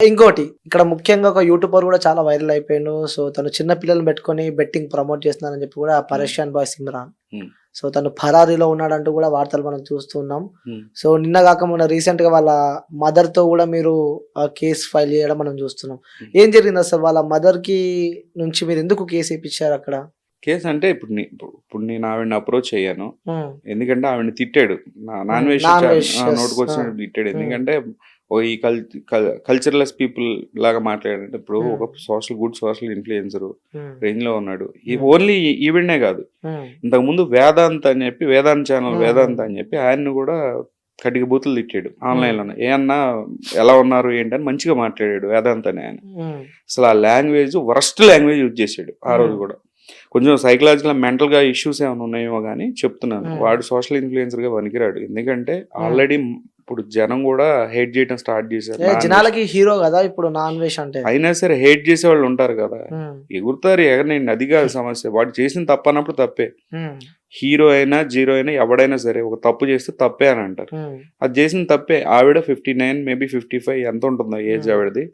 ఇంకోటి ఇక్కడ ముఖ్యంగా ఒక యూట్యూబర్ కూడా చాలా వైరల్ అయిపోయిండు సో తను చిన్న పిల్లల్ని పెట్టుకొని బెట్టింగ్ ప్రమోట్ చేస్తున్నారని చెప్పి కూడా పరేషాన్ బాయ్ సిమ్రాన్. సో తను ఫరారీలో ఉన్నాడంటూ కూడా వార్తలు మనం చూస్తున్నాం. సో నిన్న కాక మొన్న రీసెంట్గా వాళ్ళ మదర్తో కూడా మీరు కేసు ఫైల్ చేయడం మనం చూస్తున్నాం. ఏం జరిగింది అసలు వాళ్ళ మదర్కి నుంచి మీరు ఎందుకు కేసు ఇప్పించారు అక్కడ కేసు అంటే ఇప్పుడు ఇప్పుడు నేను ఆవిడని అప్రోచ్ అయ్యాను. ఎందుకంటే ఆవిడని తిట్టాడు non veg non veg, yes. నోటుకు వచ్చినట్టు ఆ. తిట్టాడు. ఎందుకంటే ఓ ఈ కల్ కల్చర్లెస్ పీపుల్ లాగా మాట్లాడాడు ఇప్పుడు. ఒక సోషల్ గుడ్ సోషల్ ఇన్ఫ్లుయెన్సర్. రేంజ్లో ఉన్నాడు ఈ. ఓన్లీ ఈవిడనే కాదు. ఇంతకు ముందు వేదాంత్ అని చెప్పి వేదాంత్ ఛానల్. వేదాంత్ అని చెప్పి ఆయన్ని కూడా కటిక బూతులు తిట్టాడు ఆన్లైన్లో ఏ అన్నా ఎలా ఉన్నారు ఏంటని మంచిగా మాట్లాడాడు వేదాంత్ అని ఆయన. అసలు ఆ లాంగ్వేజ్ వరస్ట్ లాంగ్వేజ్ యూజ్ చేశాడు ఆ రోజు. కూడా కొంచెం సైకలాజికల్ మెంటల్గా ఇష్యూస్ ఏమైనా ఉన్నాయేమో కానీ చెప్తున్నాను. వాడు సోషల్ ఇన్ఫ్లుయెన్సర్గా పనికిరాడు ఎందుకంటే ఆల్రెడీ ఇప్పుడు జనం కూడా హేట్ చేయడం స్టార్ట్ చేశారు జనాలకి హీరో కదా ఇప్పుడు నాన్ వెజ్ అంటే అయినా సరే హేట్ చేసే వాళ్ళు ఉంటారు కదా. ఎగురుతారు ఎగరనండి అది కాదు సమస్య వాడు చేసిన తప్పు అన్నప్పుడు తప్పే. హీరో అయినా జీరో అయినా ఎవడైనా సరే ఒక తప్పు చేస్తే తప్పే అని అంటారు. అది చేసిన తప్పే ఆవిడ fifty nine maybe fifty five ఎంత ఉంటుందో ఏజ్. ఆవిడది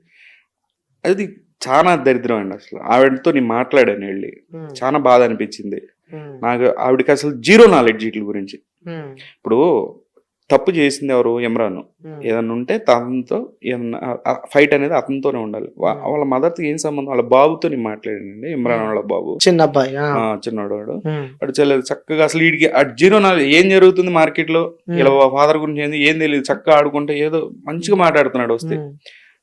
అది చాలా దరిద్రం అండి అసలు ఆవిడతో నేను మాట్లాడాను వెళ్ళి. చాలా బాధ అనిపించింది. నాకు ఆవిడకి అసలు జీరో నాలెడ్జ్ వీటి గురించి. ఇప్పుడు తప్పు చేసింది ఎవరు ఇమ్రాన్. ఏదన్నా ఉంటే తనతో ఫైట్ అనేది అతనితోనే ఉండాలి. వాళ్ళ మదర్తో ఏం సంబంధం వాళ్ళ బాబుతో నేను మాట్లాడానండి ఇమ్రాన్. వాళ్ళ బాబు చిన్న అబ్బాయి చిన్నోడు వాడు Hmm. వాడు చాలా చక్కగా అసలు వీడికి జీరో నాలెడ్జ్ ఏం జరుగుతుంది మార్కెట్లో. ఇలా ఫాదర్ గురించి ఏంది ఏం తెలియదు చక్కగా ఆడుకుంటే ఏదో మంచిగా మాట్లాడుతున్నాడు వస్తే.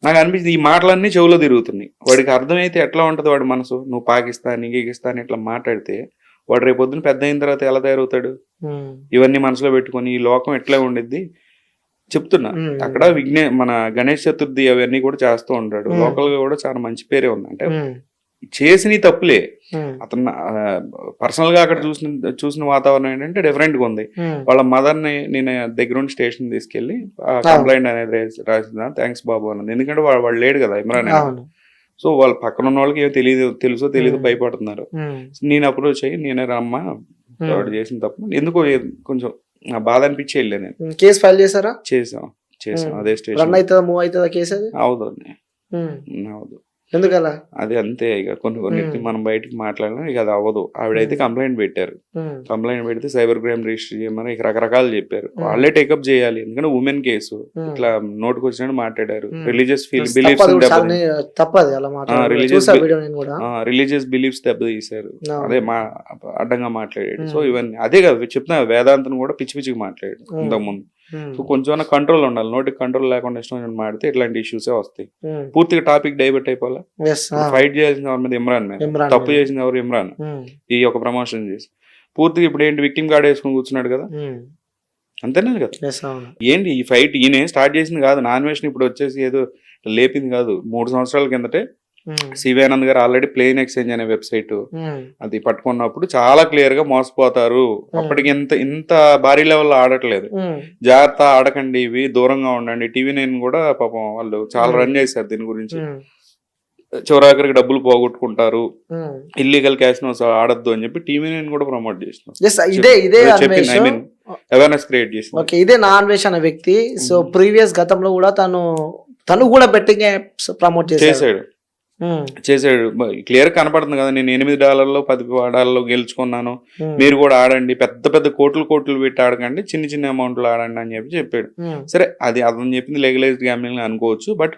నాకు అనిపించింది ఈ మాటలన్నీ చెవులో తిరుగుతున్నాయి వాడికి అర్థమైతే ఎట్లా ఉంటది వాడి మనసు నువ్వు పాకిస్తాన్ గీకిస్తాన్ ఇట్లా మాట్లాడితే వాడు రేపు పొద్దున పెద్ద అయిన తర్వాత ఎలా తయారవుతాడు. ఇవన్నీ మనసులో పెట్టుకొని ఈ లోకం ఎట్లా ఉండిద్ది చెప్తున్నా Hmm. అక్కడ విఘ్నే మన గణేష్ చతుర్థి అవన్నీ కూడా చేస్తూ ఉంటాడు Hmm. లోకల్గా కూడా చాలా మంచి పేరే ఉంది అంటే Hmm. చేసిన తప్పులే Hmm. అతను పర్సనల్గా అక్కడ చూసిన చూసిన వాతావరణం ఏంటంటే డిఫరెంట్గా ఉంది Hmm. వాళ్ళ మదర్ని నేను దగ్గరుండి స్టేషన్ తీసుకెళ్ళి కంప్లైంట్ అనేది రాసి- రాసిన థ్యాంక్స్ బాబు అన్నది ఎందుకంటే వాడు వాడు లేడు కదా ఇమ్రాన్ సో వాళ్ళ పక్కన ఉన్న వాళ్ళకి ఏమో తెలియదు తెలుసో తెలియదు Hmm. భయపడుతున్నారు Hmm. నేను అప్రోచ్ అయ్యి నేనే రమ్మా వాడు చేసిన తప్పు. ఎందుకో కొంచెం నా బాధ అనిపించి వెళ్ళా నేను. కేసు ఫైల్ చేశారా? చేసాం చేసాం. అదే రన్ స్టేషన్ అవుతుందా మూవ్ అవుతుందా కేసు అది? అవుతుంది. ఎందుకలా అది అంతే ఇక కొన్ని కొన్ని. మనం బయటికి మాట్లాడినా ఇక అది అవ్వదు ఆవిడైతే. కంప్లైంట్ పెట్టారు. కంప్లైంట్ పెడితే సైబర్ క్రైమ్ రిజిస్టర్ చేయమని ఇక రకరకాలు చెప్పారు. వాళ్ళే టేకప్ చేయాలి ఎందుకంటే ఉమెన్ కేసు. ఇట్లా నోటుకు వచ్చినట్టు మాట్లాడారు. రిలీజియస్ బిలీఫ్స్ కూడా రిలీజియస్ బిలీఫ్స్ దెబ్బతీశారు. అదే మా అడ్డంగా మాట్లాడాడు. సో ఇవన్నీ అదే కదా చెప్తున్నా వేదాంతం కూడా పిచ్చి పిచ్చిగా మాట్లాడాడు. ఇంతకుముందు. సో కొంచెం కంట్రోల్ ఉండాలి. నోటికి కంట్రోల్ లేకుండా ఇష్టం మాడితే ఇట్లాంటి ఇష్యూసే వస్తాయి. Hmm. పూర్తిగా టాపిక్ డైవర్ట్ అయిపోవాలా. ఫైట్ చేయాల్సిన ఎవరి మీద ఇమ్రాన్ తప్పు. చేసింది ఎవరు? ఇమ్రాన్. Hmm. ఈ ఒక ప్రమోషన్ చేసి. పూర్తిగా ఇప్పుడు ఏంటి విక్టిమ్ కార్డ్ వేసుకుని కూర్చున్నాడు కదా? Hmm. అంతేనే కదా? ఏంటి ఈ ఫైట్ ఈయన స్టార్ట్ చేసింది కాదు. నాన్ వెజ్ ఇప్పుడు వచ్చేసి ఏదో లేపింది కాదు. మూడు సంవత్సరాల కిందటే Hmm. సివానంద్ గారు ఆల్రెడీ ప్లేన్ ఎక్స్చేంజ్ అనే వెబ్సైట్ Hmm. అది పట్టుకున్నప్పుడు చాలా క్లియర్గా మోసపోతారు అప్పటికి ఇంత ఇంత భారీ లెవెల్లో ఆడట్లేదు Hmm. జాగ్రత్త ఆడకండి ఇవి దూరంగా ఉండండి టీవీ నైన్ కూడా పాపం వాళ్ళు చాలా Hmm. రన్ చేశారు దీని గురించి Hmm. చివరాఖరికి డబ్బులు పోగొట్టుకుంటారు Hmm. ఇల్లీగల్ క్యాసినోస్ ఆడద్దు అని చెప్పి టీవీ నైన్ కూడా ప్రమోట్ చేసినాం ఇదే ఇదే I mean awareness create okay ఇదే నా అన్వేష్ అనే వ్యక్తి సో Hmm. ప్రీవియస్ గతంలో కూడా తను తను కూడా బెట్టింగ్ యాప్స్ ప్రమోట్ చేశాడు చేశాడు Hmm. చేశాడు క్లియర్ కనపడుతుంది కదా నేను ఎనిమిది డాలర్లో పది డాలర్లో గెలుచుకున్నాను Hmm. మీరు కూడా ఆడండి పెద్ద పెద్ద కోట్లు కోట్లు పెట్టి ఆడకండి చిన్న చిన్న అమౌంట్లు ఆడండి అని చెప్పి చెప్పాడు Hmm. సరే అది అతను చెప్పింది లెగలైజ్డ్ గ్యామ్లింగ్ అనుకోవచ్చు but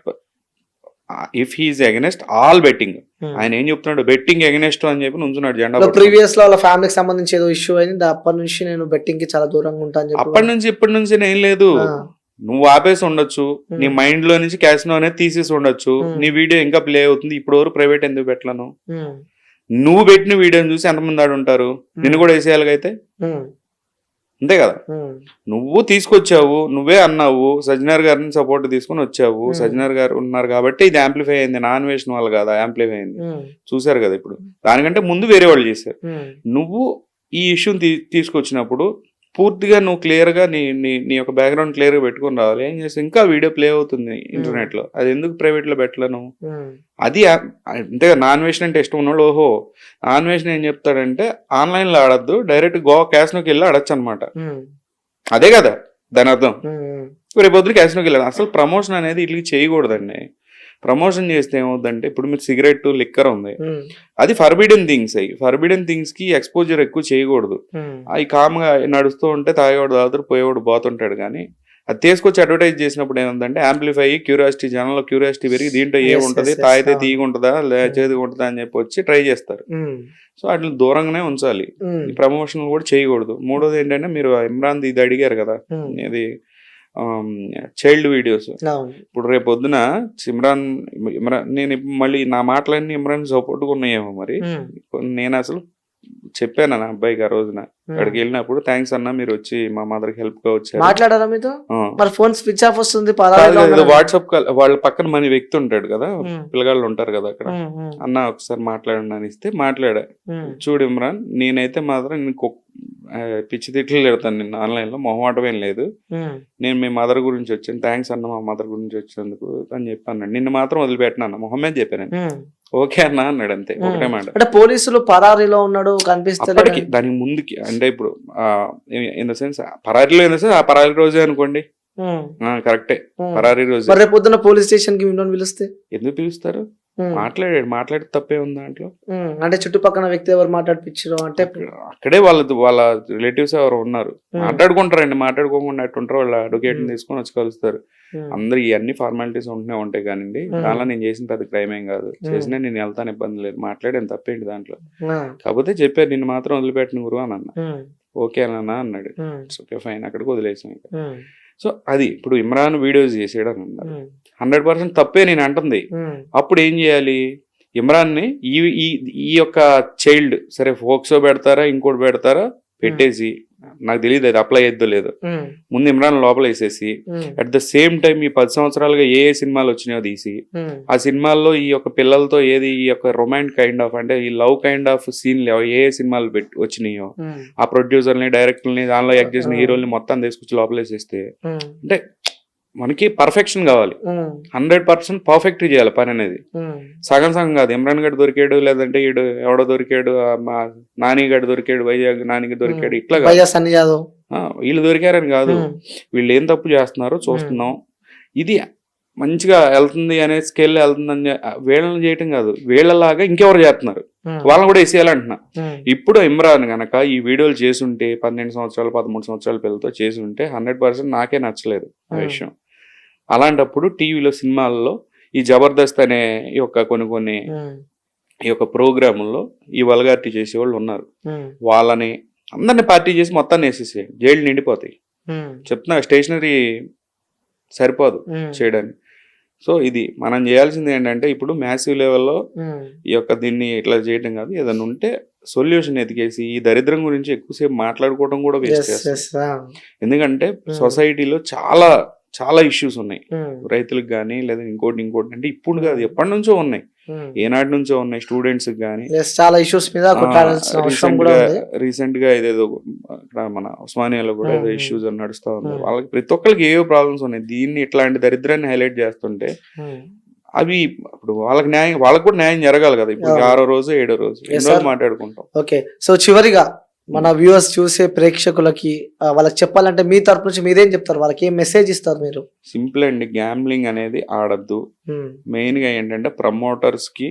if he's against all betting. ఆయన ఏం చెప్తున్నాడు బెట్టింగ్ అగెనెస్ట్ అని చెప్పి నుంచున్నాడు జెండా. ప్రీవియస్లో వాళ్ళ ఫ్యామిలీకి సంబంధించి ఏదో ఇష్యూ అయింది అప్పటి నుంచి నేను బెట్టింగ్కి చాలా దూరంగా ఉంటా అని చెప్పి అప్పటి నుంచి ఇప్పటి నుంచి ఏం లేదు. నువ్వు ఆపేసి ఉండొచ్చు. నీ మైండ్లో నుంచి క్యాసినో అనేది తీసేసి ఉండొచ్చు. నీ వీడియో ఇంకా ప్లే అవుతుంది ఇప్పుడు ఎవరు ప్రైవేట్ ఎందుకు పెట్టలను. నువ్వు పెట్టిన వీడియోని చూసి ఎంతమంది ఆడు ఉంటారు నిన్ను కూడా వేసేయాలి అయితే. అంతే కదా. నువ్వు తీసుకొచ్చావు నువ్వే అన్నావు సజ్జనర్ గారిని సపోర్ట్ తీసుకొని వచ్చావు. సజ్జనర్ గారు ఉన్నారు కాబట్టి ఇది యాంప్లిఫై అయింది నాన్ వేషన్ వాళ్ళు కాదా యాంప్లిఫై అయింది. చూశారు కదా ఇప్పుడు దానికంటే ముందు వేరే వాళ్ళు చేశారు. నువ్వు ఈ ఇష్యూని తీసుకొచ్చినప్పుడు పూర్తిగా నువ్వు క్లియర్గా నీ నీ నీ యొక్క బ్యాక్గ్రౌండ్ క్లియర్గా పెట్టుకొని రావాలి. ఏం చేస్తే ఇంకా వీడియో ప్లే అవుతుంది ఇంటర్నెట్లో. అది ఎందుకు ప్రైవేట్లో పెట్టలేను Hmm. అది ఆ- అంతే నాన్ వేషన్ అంటే ఇష్టం ఉన్నోళ్ళు ఓహో నాన్ వేషన్ ఏం చెప్తాడంటే ఆన్లైన్లో ఆడద్దు డైరెక్ట్ గోవా క్యాస్నోకి వెళ్ళి ఆడొచ్చు అనమాట Hmm. అదే కదా దాని అర్థం. Hmm. రేపు పొద్దున క్యాసినోకి వెళ్ళాడు అసలు ప్రమోషన్ అనేది ఇట్లకి చేయకూడదండి. ప్రమోషన్ చేస్తే ఏమవుతుందంటే ఇప్పుడు మీరు సిగరెట్ లిక్కర్ ఉంది. అది ఫర్బిడెన్ థింగ్స్ అయ్యి ఫర్బిడెన్ థింగ్స్కి ఎక్స్పోజర్ ఎక్కువ చేయకూడదు. అవి కామ్గా నడుస్తూ ఉంటే తాగేవాడు తాగుతాడు పోయేవాడు పోతుంటాడు కానీ అది తీసుకొచ్చి అడ్వర్టైజ్ చేసినప్పుడు ఏముందంటే యాంప్లిఫై క్యూరియాసిటీ జనంలో క్యూరియాసిటీ పెరిగి దీంట్లో ఏముంటది? yes, yes, తాగితే. తీగుంటుందా? లే చేదుగా ఉంటుందా అని చెప్పి వచ్చి ట్రై చేస్తారు. సో అట్లా దూరంగానే ఉంచాలి. ప్రమోషన్ కూడా చేయకూడదు. మూడోది ఏంటంటే మీరు ఇమ్రాన్ ఇది అడిగారు కదా ఇది చైల్డ్ వీడియోస్. ఇప్పుడు రేపు పొద్దున ఇమ్రాన్ ఇమ్రాన్ నేను మళ్ళీ నా మాటలన్నీ ఇమ్రాన్ సపోర్ట్గా ఉన్నాయేమో మరి. నేను అసలు చెప్పాను నా అబ్బాయికి ఆ రోజున. అక్కడికి వెళ్ళినప్పుడు థ్యాంక్స్ అన్న మీరు వచ్చి మా మదర్కి హెల్ప్గా వచ్చారు. మాట్లాడారా మీతో. మరి ఫోన్ స్విచ్ ఆఫ్ వస్తుంది. వాట్సాప్ కాల్ వాళ్ళ పక్కన మన వ్యక్తి ఉంటాడు కదా పిల్లగాళ్ళు ఉంటారు కదా అక్కడ. అన్న ఒకసారి మాట్లాడండి అని ఇస్తే మాట్లాడా. చూడు ఇమ్రాన్ నేనైతే మాత్రం ఆ, పిచ్చి తిట్లు పెడతాను నిన్ను ఆన్లైన్లో మొహమాటం ఏం లేదు. నేను మీ మదర్ గురించి వచ్చాను థ్యాంక్స్ అన్న మా మదర్ గురించి వచ్చినందుకు అని చెప్పాను నిన్ను మాత్రం వదిలిపెట్టినా అన్న మొహమ్మద్ చెప్పాను. ఓకే అన్న అన్నాడు అంతే ఒకటే మాట. అంటే పోలీసులు పరారీలో ఉన్నాడు అప్పటికి దానికి ముందుకి అంటే ఇప్పుడు ఇన్ ద సెన్స్ పరారీలో ఇన్ ద సెన్స్ ఆ పరారీ రోజే అనుకోండి. కరెక్టే. పరారీ రోజే. రేపు పొద్దున్న పోలీస్ స్టేషన్కి పిలిస్తే? ఎందుకు పిలుస్తారు? మాట్లాడాడు మాట్లాడి తప్పే ఉంది దాంట్లో. అంటే చుట్టుపక్కల వ్యక్తి ఎవరు మాట్లాడిపించారు అంటే అక్కడే వాళ్ళ వాళ్ళ రిలేటివ్స్ ఎవరు ఉన్నారు. మాట్లాడుకుంటారండి మాట్లాడుకోకుండా అట్టుంటారు వాళ్ళ అడ్వకేట్. తీసుకొని వచ్చి కలుస్తారు. అందరు ఇవన్నీ ఫార్మాలిటీస్ ఉంటూనే ఉంటాయి కానివ్వండి. దానిలో నేను చేసిన పెద్ద క్రైమ్ ఏం కాదు. చేసినా నేను వెళ్తాను ఇబ్బంది లేదు. మాట్లాడాను తప్పేంటి దాంట్లో? కాకపోతే చెప్పారు నిన్ను మాత్రం వదిలిపెట్టిన గురువు అని అన్న. ఓకే అన్న అన్నాడు. ఓకే ఫైన్ అక్కడికి వదిలేసాం ఇంకా. సో అది ఇప్పుడు ఇమ్రాన్ వీడియోస్ చేసాడు అని అన్నారు హండ్రెడ్ పర్సెంట్ తప్పే నేను అంటుంది. అప్పుడు ఏం చేయాలి? ఇమ్రాన్ని ఈ ఈ యొక్క చైల్డ్ సరే ఫోక్సో పెడతారా ఇంకోటి పెడతారా పెట్టేసి నాకు తెలియదు అది అప్లై అయ్యద్దో లేదో. ముందు ఇమ్రాన్ లోపల వేసేసి అట్ ద సేమ్ టైం ఈ పది సంవత్సరాలుగా ఏ ఏ సినిమాలు వచ్చినాయో తీసి ఆ సినిమాల్లో ఈ యొక్క పిల్లలతో ఏది ఈ యొక్క రొమాంట్ కైండ్ ఆఫ్ అంటే ఈ లవ్ కైండ్ ఆఫ్ సీన్లు ఏ ఏ సినిమాలు పెట్టి వచ్చినాయో ఆ ప్రొడ్యూసర్ని డైరెక్టర్ని దానిలో యాక్ట్ చేసిన హీరోల్ని మొత్తం తీసుకొచ్చి లోపల వేసేస్తే అంటే మనకి పర్ఫెక్షన్ కావాలి. హండ్రెడ్ పర్సెంట్ పర్ఫెక్ట్ చేయాలి పని అనేది. సగం సగం కాదు ఇమ్రాన్ గడ్ దొరికాడు లేదంటే ఈడు ఎవడో దొరికాడు మా నాని గడ్ దొరికాడు వైజాగ్ నానికి దొరికాడు ఇట్లా కాదు. వీళ్ళు దొరికారని కాదు. వీళ్ళు ఏం తప్పు చేస్తున్నారో చూస్తున్నాం. ఇది మంచిగా వెళ్తుంది అనే స్కేల్ వెళ్తుందని చె- వీళ్ళని చేయటం కాదు. వీళ్ళలాగా ఇంకెవరు చేస్తున్నారు? వాళ్ళని కూడా వేసేయాలంటున్నా. ఉమ్, ఇప్పుడు ఇమ్రాన్ గనక ఈ వీడియోలు చేసుంటే పన్నెండు సంవత్సరాలు పదమూడు సంవత్సరాల పిల్లలతో చేసి ఉంటే హండ్రెడ్ పర్సెంట్ నాకే నచ్చలేదు ఆ Hmm. విషయం. అలాంటప్పుడు టీవీలో సినిమాల్లో ఈ జబర్దస్త్ అనే ఈ యొక్క కొన్ని కొన్ని ఈ యొక్క ప్రోగ్రాముల్లో ఈ వల్గారిటీ చేసే వాళ్ళు ఉన్నారు వాళ్ళని అందరిని పార్టీ చేసి మొత్తాన్ని వేసేసేయండి జైలు నిండిపోతాయి. చెప్తున్నా స్టేషనరీ సరిపోదు చేయడానికి. సో ఇది మనం చేయాల్సింది ఏంటంటే ఇప్పుడు మ్యాసివ్ లెవెల్లో ఈ యొక్క దీన్ని ఇట్లా చేయటం కాదు. ఏదైనా ఉంటే సొల్యూషన్ ఎతికేసి ఈ దరిద్రం గురించి ఎక్కువసేపు మాట్లాడుకోవడం కూడా వేస్ట్ ఆ, ఎందుకంటే. సొసైటీలో చాలా చాలా ఇష్యూస్ ఉన్నాయి. రైతులకు కానీ లేదా ఇంకోటి ఇంకోటి అంటే ఇప్పుడు కాదు ఎప్పటి నుంచో ఉన్నాయి. ఏనాటి నుంచో ఉన్నాయి స్టూడెంట్స్ కానీ చాలా ఇష్యూస్ మీద రీసెంట్గా ఉంది. రీసెంట్గా ఇదేదో మన ఉస్మానియాలో కూడా ఏదో Hmm. ఇష్యూస్ నడుస్తా ఉంది. Hmm. వాళ్ళకి ప్రతి ఒక్కరికి ఏవో ప్రాబ్లమ్స్ ఉన్నాయి? దీన్ని ఇట్లాంటి దరిద్రాన్ని హైలైట్ చేస్తుంటే అవి ఇప్పుడు వాళ్ళకి న్యాయం వాళ్ళకి కూడా న్యాయం జరగాలి కదా. ఇప్పుడు. ఆరో రోజు ఏడో రోజు. మాట్లాడుకుంటాం. ఓకే సో చివరిగా మన వ్యూవర్స్ చూసే ప్రేక్షకులకి ఆ, వాళ్ళకి చెప్పాలంటే మీ తరపు నుంచి మీరేం చెప్తారు? వాళ్ళకి ఏం మెసేజ్ ఇస్తారు మీరు? సింపుల్ అండి. గ్యాంబ్లింగ్ అనేది ఆడద్దు. ఉమ్, మెయిన్గా ఏంటంటే ప్రమోటర్స్కి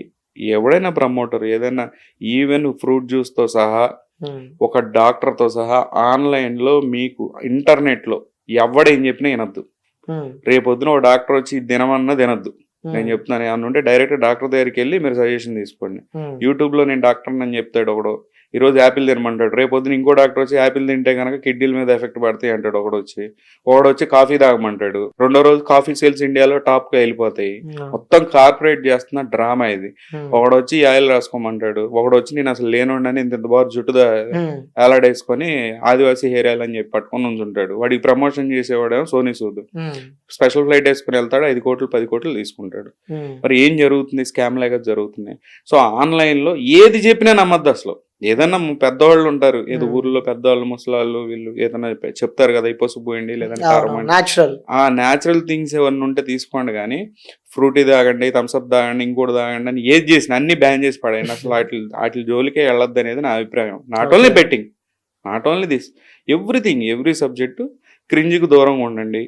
ఎవడైనా ప్రమోటర్ ఏదైనా ఈవెన్ ఫ్రూట్ జ్యూస్తో సహా ఉమ్, ఒక డాక్టర్తో సహా ఆన్లైన్లో మీకు ఇంటర్నెట్లో ఎవడేం చెప్పినా వినొద్దు. ఉమ్, రేపొద్దున ఒక డాక్టర్ వచ్చి ఇది తినమన్నా తినద్దు. ఉమ్, నేను చెప్తున్నాను. ఏమన్నా ఉంటే డైరెక్ట్ డాక్టర్ దగ్గరికి వెళ్ళి మీరు సజెషన్ తీసుకోండి. ఉమ్, యూట్యూబ్లో నేను డాక్టర్ అని చెప్తాడు ఒకడు. ఈ రోజు యాపిల్ తినమంటాడు. రేపు పొద్దున ఇంకో డాక్టర్ వచ్చి యాపిల్ తింటే కనుక కిడ్నీల మీద ఎఫెక్ట్ పడతాయి అంటాడు ఒకడు వచ్చి. ఒకడు వచ్చి కాఫీ తాగమంటాడు. రెండో రోజు కాఫీ సేల్స్ ఇండియాలో టాప్గా వెళ్ళిపోతాయి మొత్తం కార్పొరేట్ చేస్తున్న డ్రామా ఇది. ఒకడు వచ్చి ఆయిల్ రాసుకోమంటాడు. ఒకడు వచ్చి నేను అసలు లేనుండని ఇంత ఇంత బాగా జుట్టు వేలాడేసుకొని ఆదివాసీ హెయిర్ ఆయిల్ అని చెప్పి పట్టుకొని ఉంచుంటాడు. వాడికి ప్రమోషన్ చేసేవాడేమో సోనీ సూద్. స్పెషల్ ఫ్లైట్ వేసుకుని వెళ్తాడు. ఐదు కోట్లు పది కోట్లు తీసుకుంటాడు. మరి ఏం జరుగుతుంది? స్కామ్ లాగా జరుగుతున్నాయి. సో ఆన్లైన్లో ఏది చెప్పినా నమ్మద్దు అసలు. ఏదన్నా పెద్దవాళ్ళు ఉంటారు. ఏదో. ఊర్లో పెద్దవాళ్ళు ముసలాళ్ళు వీళ్ళు ఏదైనా చెప్తారు కదా ఈ పసుపు పోయండి లేదంటే కారం ఆ న్యాచురల్ థింగ్స్ ఏమన్నా ఉంటే తీసుకోండి కానీ ఫ్రూటీ తాగండి థమ్స్అప్ తాగండి ఇంకోటి తాగండి అని ఏది చేసిన అన్ని బ్యాన్ చేసి పడేయండి. అసలు వాటి వాటి జోలికే వెళ్ళొద్దు అనేది నా అభిప్రాయం. Not only. Betting not only this everything every subject క్రింజికి దూరంగా ఉండండి.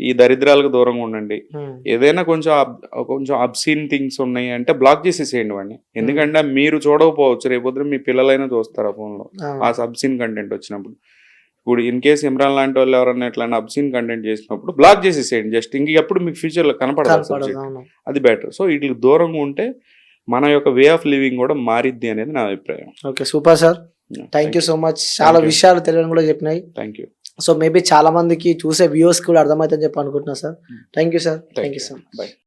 ఈ దరిద్రాలకు దూరంగా ఉండండి. ఏదైనా కొంచెం కొంచెం అబ్సీన్ థింగ్స్ ఉన్నాయి అంటే బ్లాక్ చేసేసేయండి వాడిని. ఎందుకంటే మీరు చూడకపోవచ్చు రేపొద్దున మీ పిల్లలైనా చూస్తారు ఆ. ఫోన్లో. ఆ సబ్సీన్ కంటెంట్ వచ్చినప్పుడు. ఇప్పుడు ఇన్ కేస్ ఇమ్రాన్ లాంటి వాళ్ళు ఎవరైనా ఎట్లా అబ్సీన్ కంటెంట్ చేసినప్పుడు బ్లాక్ చేసేసేయండి. జస్ట్ ఇంక ఎప్పుడు మీకు ఫ్యూచర్లో కనపడదు. అవును. అది బెటర్ సో వీటికి దూరంగా ఉంటే మన యొక్క వే ఆఫ్ లివింగ్ కూడా మారిద్ది అనేది నా అభిప్రాయం. Okay super sir. Thank you so much చాలా. విషయాలు తెలియని కూడా చెప్పినాయి. థ్యాంక్ యూ సో మేబీ చాలా మందికి చూసే వ్యూస్ కూడా అర్థమవుతుందని చెప్పి అనుకుంటున్నా sir thank you sir thank you so much bye